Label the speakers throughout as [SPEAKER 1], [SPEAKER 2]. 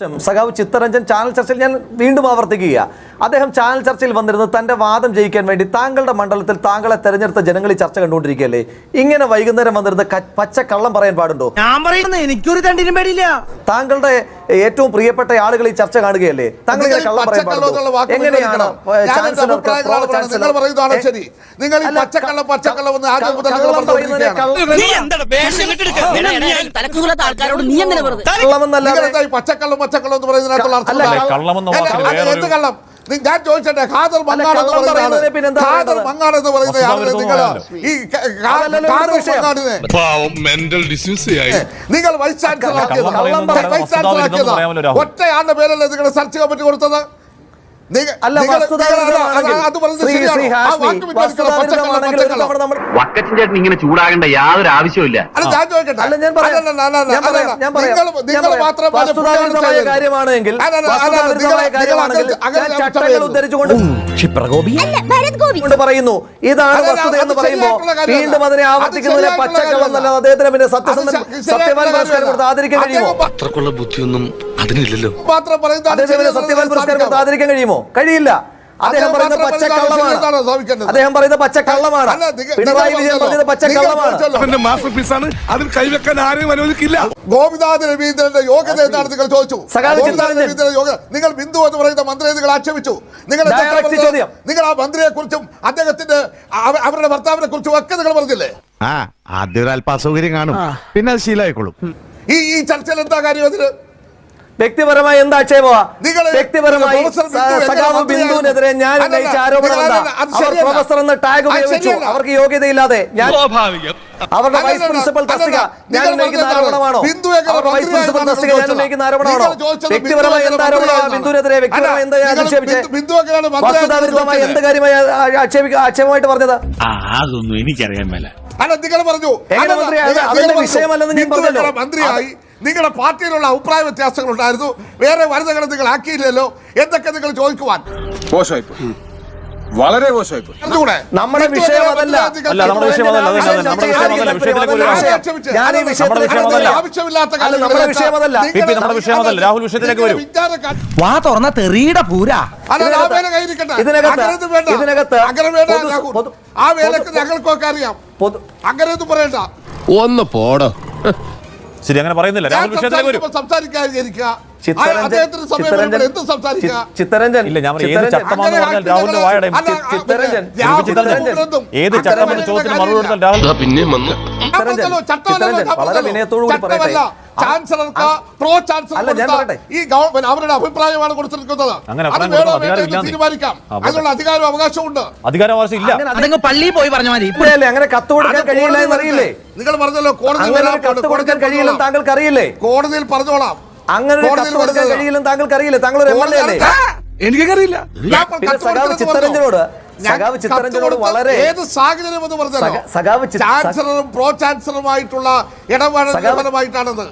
[SPEAKER 1] സഖാവ് ചിത്തരഞ്ജൻ ചാനൽ ചർച്ചയിൽ ഞാൻ വീണ്ടും ആവർത്തിക്കുക അദ്ദേഹം ചാനൽ ചർച്ചയിൽ വന്നിരുന്നത് തന്റെ വാദം ജയിക്കാൻ വേണ്ടി താങ്കളുടെ മണ്ഡലത്തിൽ താങ്കളെ തെരഞ്ഞെടുത്ത ജനങ്ങൾ ഈ ചർച്ച കണ്ടുകൊണ്ടിരിക്കുകയല്ലേ? ഇങ്ങനെ വൈകുന്നേരം വന്നിരുന്ന പച്ച കള്ളം പറയാൻ പാടുണ്ടോ?
[SPEAKER 2] ഞാൻ പറയുന്നത് എനിക്കൊരു തണ്ടിനും പേടിയില്ല.
[SPEAKER 1] താങ്കളുടെ ഏറ്റവും പ്രിയപ്പെട്ട ആളുകൾ ഈ ചർച്ച കാണുകയല്ലേ? താങ്കൾ ഇങ്ങനെ കള്ളം പറയാൻ
[SPEAKER 3] പച്ചക്കള്ളം
[SPEAKER 1] പാടുണ്ടോ? എങ്ങനെയാണ്
[SPEAKER 3] പറയുന്നതിനകത്തുള്ള?
[SPEAKER 1] കള്ളം-
[SPEAKER 3] ഞാൻ ചോദിച്ചട്ടെ ഖാദർ മങ്ങാട് എന്ന്
[SPEAKER 1] പറയുന്നത്
[SPEAKER 3] ഖാദർ മങ്ങാട് എന്ന് പറയുന്ന നിങ്ങൾ. ഈ ഖ- ഖാദർ മങ്ങാടിനെ
[SPEAKER 4] മെന്റൽ ആയി.
[SPEAKER 3] നിങ്ങൾ വൈസ് ചാൻസലർ ആക്കിയത് വൈസ് ചാൻസലർ ആക്കിയതാ ഒറ്റയാളുടെ പേരല്ലേ നിങ്ങൾ സെർച്ച് കമ്മിറ്റി കൊടുത്തത്?
[SPEAKER 5] വക്കച്ചൻ ചേട്ടൻ ഇങ്ങനെ ചൂടാകേണ്ട യാതൊരു
[SPEAKER 3] ആവശ്യമില്ല.
[SPEAKER 1] കാര്യമാണെങ്കിൽ പറയുന്നു. ഇതാണ് വസ്തുത എന്ന്
[SPEAKER 3] അത്
[SPEAKER 1] പറയുമ്പോൾ വീണ്ടും അതിനെ
[SPEAKER 3] അത്
[SPEAKER 1] ആവർത്തിക്കുന്നതിനെ
[SPEAKER 3] ശരിയായിട്ടുള്ള
[SPEAKER 1] പച്ചക്കള്ളം
[SPEAKER 3] കാര്യമല്ല.
[SPEAKER 1] അദ്ദേഹത്തിന് പിന്നെ
[SPEAKER 3] സത്യസന്ധ
[SPEAKER 1] സത്യവാൻ പുരസ്കാരം കൊടുത്ത് ആദരിക്കാൻ കഴിയുമോ?
[SPEAKER 4] അത്രക്കുള്ള ബുദ്ധിയൊന്നും അതിനില്ലല്ലോ.
[SPEAKER 1] സത്യവാൻ പുരസ്കാരം. ആദരിക്കാൻ കഴിയുമോ? കഴിയില്ല. അദ്ദേഹം പറയുന്ന പച്ചക്കള്ളമാണ്. അദ്ദേഹം പറയുന്ന പച്ചക്കള്ളമാണ്. പിണറായി വിജയൻ
[SPEAKER 3] പറയുന്ന
[SPEAKER 1] പറഞ്ഞത് പച്ചക്കള്ളമാണ്.
[SPEAKER 4] മാസ്റ്റർ പീസാണ് അതിൽ കൈവെക്കാൻ ആരെയും അനുവദിക്കില്ല.
[SPEAKER 3] ഗോപിനാഥ് രവീന്ദ്രന്റെ യോഗ്യത എന്താണ് നിങ്ങൾ ചോദിച്ചു? ഗോപിനാഥ്. രവീന്ദ്രന്റെ യോഗ്യത നിങ്ങൾ ബിന്ദു എന്ന് പറയുന്ന മന്ത്രിയെ നിങ്ങൾ ആക്ഷേപിച്ചു. നിങ്ങൾ. നിങ്ങൾ ആ മന്ത്രിയെ കുറിച്ചും അദ്ദേഹത്തിന്റെ അവരുടെ ഭർത്താവിനെ കുറിച്ചും ഒക്കെ നിങ്ങൾ പറഞ്ഞില്ലേ?
[SPEAKER 6] ആ ആദ്യം ഒരു അല്പ അസൗകര്യം കാണും. പിന്നെ അത് ശീലമായിക്കോളും
[SPEAKER 3] ഈ ഈ ചർച്ചയിൽ എന്താ കാര്യം അതിന്?
[SPEAKER 1] വ്യക്തിപരമായി എന്താ ആക്ഷേപമാ വ്യക്തിപരമായി സഖാവ്? ബിന്ദുവിനെതിരെ ഞാൻ ഉന്നയിച്ച ആരോപണം
[SPEAKER 3] നിങ്ങൾ
[SPEAKER 1] എന്താ? അവർ പ്രൊഫസർ എന്ന ടാഗ് ഉപയോഗിച്ചു. അവർക്ക് യോഗ്യതയില്ലാതെ ഞാൻ
[SPEAKER 4] സ്വാഭാവികം.
[SPEAKER 1] അവരുടെ വൈസ് പ്രിൻസിപ്പൽ തസ്തിക ഞാൻ ഉന്നയിക്കുന്ന. ആരോപണമാണോ? അവരുടെ വൈസ് പ്രിൻസിപ്പൽ തസ്തിക ഞാൻ. ഉന്നയിക്കുന്ന ആരോപണമാണോ? വ്യക്തിപരമായി എന്ത് ആരോപണമാണ്. ബിന്ദുവിനെതിരെ വ്യക്തിപരമായി എന്താ
[SPEAKER 3] ഞാൻ ആക്ഷേപിച്ചത്
[SPEAKER 1] വസ്തുതാവിരുദ്ധമായി എന്ത് കാര്യമായി ആക്ഷേപിക്കുക ആക്ഷേപിക്ക ആക്ഷേപമായിട്ട് പറഞ്ഞത്?
[SPEAKER 7] ആ അതൊന്നും എനിക്കറിയാൻ മേല.
[SPEAKER 3] അല്ല നിങ്ങൾ പറഞ്ഞു.
[SPEAKER 1] അതിന്റെ വിഷയമല്ലെന്ന് ഞാൻ പറഞ്ഞല്ലോ.
[SPEAKER 3] മന്ത്രിയായി? നിങ്ങളുടെ പാർട്ടിയിലുള്ള അഭിപ്രായ വ്യത്യാസങ്ങൾ ഉണ്ടായിരുന്നു. വേറെ വനിതകളെ നിങ്ങൾ ആക്കിയില്ലല്ലോ. എന്തൊക്കെ നിങ്ങൾ ചോദിക്കുവാൻ?
[SPEAKER 8] വളരെ?
[SPEAKER 1] നമ്മുടെ
[SPEAKER 3] ബിന്ദു
[SPEAKER 1] വിഷയം അതല്ല.
[SPEAKER 9] അല്ല, നമ്മുടെ വിഷയം അതല്ല, നമ്മുടെ വിഷയം അതല്ല, വിഷയത്തിലേക്ക്
[SPEAKER 1] ഞാൻ ഈ വിഷയത്തിലേക്ക്
[SPEAKER 3] നമ്മുടെ. ആവശ്യമില്ലാത്ത
[SPEAKER 1] നമ്മുടെ
[SPEAKER 3] കാര്യങ്ങൾ
[SPEAKER 1] വിഷയം അതല്ല.
[SPEAKER 3] നിങ്ങൾ-
[SPEAKER 9] പി പി, നമ്മുടെ വിഷയം അതല്ല. രാഹുൽ വിഷയത്തിലേക്ക് വരും.
[SPEAKER 2] വാ തുറന്ന തെറിയുടെ പൂരാ.
[SPEAKER 1] ഇതിനകത്ത് ഇതിനകത്ത്
[SPEAKER 3] ആ വേലക്ക് ഞങ്ങൾക്കൊക്കെ അറിയാം. പറയണ്ട.
[SPEAKER 4] ഒന്ന് പോടോ.
[SPEAKER 9] ശരി അങ്ങനെ പറയുന്നില്ല. രാഹുൽ വിഷയത്തിലേക്ക് വരും.
[SPEAKER 1] ചിത്തരഞ്ജൻ-
[SPEAKER 9] ഇല്ല, ഞാൻ ഏത് ചട്ടമാണെന്ന് പറഞ്ഞാൽ രാഹുലിന്റെ വായടയും
[SPEAKER 1] ചിത്തരഞ്ജൻ,
[SPEAKER 3] രാഹുൽ
[SPEAKER 1] ചിത്തരഞ്ജൻ,
[SPEAKER 3] ചിത്തരഞ്ജൻ.
[SPEAKER 9] ഏത്
[SPEAKER 3] അങ്ങനെ
[SPEAKER 9] ചട്ടം എന്ന ചോദ്യത്തിന് മറുപടി കൊടുത്താൽ രാഹുൽ
[SPEAKER 3] പിന്നെ
[SPEAKER 1] വളരെ
[SPEAKER 3] വിനയത്തോടുകൂടി
[SPEAKER 1] വിനയത്തോടു കൂടി പറയട്ടെ.
[SPEAKER 3] ചാൻസലർക്ക് പ്രോ ചാൻസലർ ഈ ഗവൺമെന്റ് അവരുടെ അഭിപ്രായമാണ് കൊടുത്തിരിക്കുന്നത്.
[SPEAKER 9] അങ്ങനെ
[SPEAKER 3] അത്
[SPEAKER 9] അഭിപ്രായം
[SPEAKER 3] വേണോ വേണ്ടോ തീരുമാനിക്കാം. അതിനുള്ള അധികാരവും അവകാശവും
[SPEAKER 9] അധികാരാവകാശം ഇല്ല.
[SPEAKER 1] അങ്ങനെ
[SPEAKER 2] അതങ്ങ് പള്ളിയിൽ പോയി പറഞ്ഞ മതി.
[SPEAKER 1] ഇപ്പോഴല്ലേ അങ്ങനെ കത്ത് കൊടുക്കാൻ
[SPEAKER 3] അത്
[SPEAKER 1] കഴിയില്ല എന്നറിയില്ലേ?
[SPEAKER 3] നിങ്ങൾ പറഞ്ഞല്ലോ കോടതി
[SPEAKER 1] കത്ത് കൊടുക്കാൻ. താങ്കൾക്ക് അറിയില്ലേ
[SPEAKER 3] കോടതിയിൽ പറഞ്ഞോളാം.
[SPEAKER 1] അങ്ങനെ കത്ത് കൊടുക്കാൻ. കഴിയില്ലെന്ന് താങ്കൾക്ക് അറിയില്ലേ താങ്കൾ ഒരു എം എൽ എ അല്ലേ
[SPEAKER 4] എനിക്കറിയില്ല.
[SPEAKER 1] സഖാവ് ചിത്തരഞ്ജനോട് സഖാവ് ചിത്തരഞ്ജനോട് വളരെ
[SPEAKER 3] ഏത് സാഹചര്യം എന്ന്
[SPEAKER 1] സഖാവ്
[SPEAKER 3] ചാൻസലറും പ്രോ ചാൻസലറുമായിട്ടുള്ള ഇടപാട്
[SPEAKER 1] സഖാവ്-
[SPEAKER 3] ഫലമായിട്ടാണത്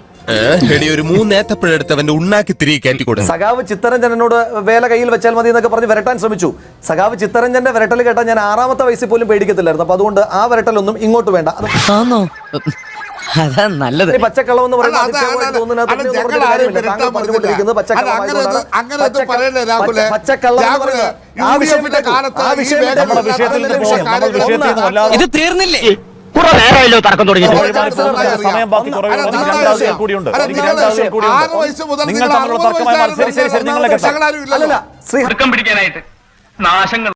[SPEAKER 8] എടി ഒരു മൂന്നേത്തപ്പഴെടുത്ത് അവന്റെ ഉണ്ണാക്കി തിരികെ കയറ്റി കൊടുക്കും
[SPEAKER 1] സഖാവ് ചിത്തരഞ്ജനോട് വേല കയ്യിൽ വെച്ചാൽ മതി എന്നൊക്കെ പറഞ്ഞ് വരട്ടാൻ ശ്രമിച്ചു. സഖാവ് ചിത്തരഞ്ജന്റെ വരട്ടൽ കേട്ടാൽ ഞാൻ ആറാമത്തെ വയസ്സിൽ പോലും പേടിക്കത്തില്ലായിരുന്നു. അപ്പൊ അതുകൊണ്ട് ആ വരട്ടലൊന്നും ഇങ്ങോട്ട് വേണ്ട. അത്
[SPEAKER 2] നല്ലത്.
[SPEAKER 1] ഈ പച്ചക്കള്ളം എന്ന് പറയുന്നത്
[SPEAKER 2] ഇത് തീർന്നില്ലേ?
[SPEAKER 5] കുറെ നേരമായല്ലോ തർക്കം തുടങ്ങിയിട്ട്
[SPEAKER 9] സമയം ബാക്കി. കൂടിയുണ്ട് നിങ്ങൾ തമ്മിലുള്ള തർക്കമായി നിങ്ങളെ.
[SPEAKER 5] തർക്കം പിടിക്കാനായിട്ട് നാശങ്ങൾ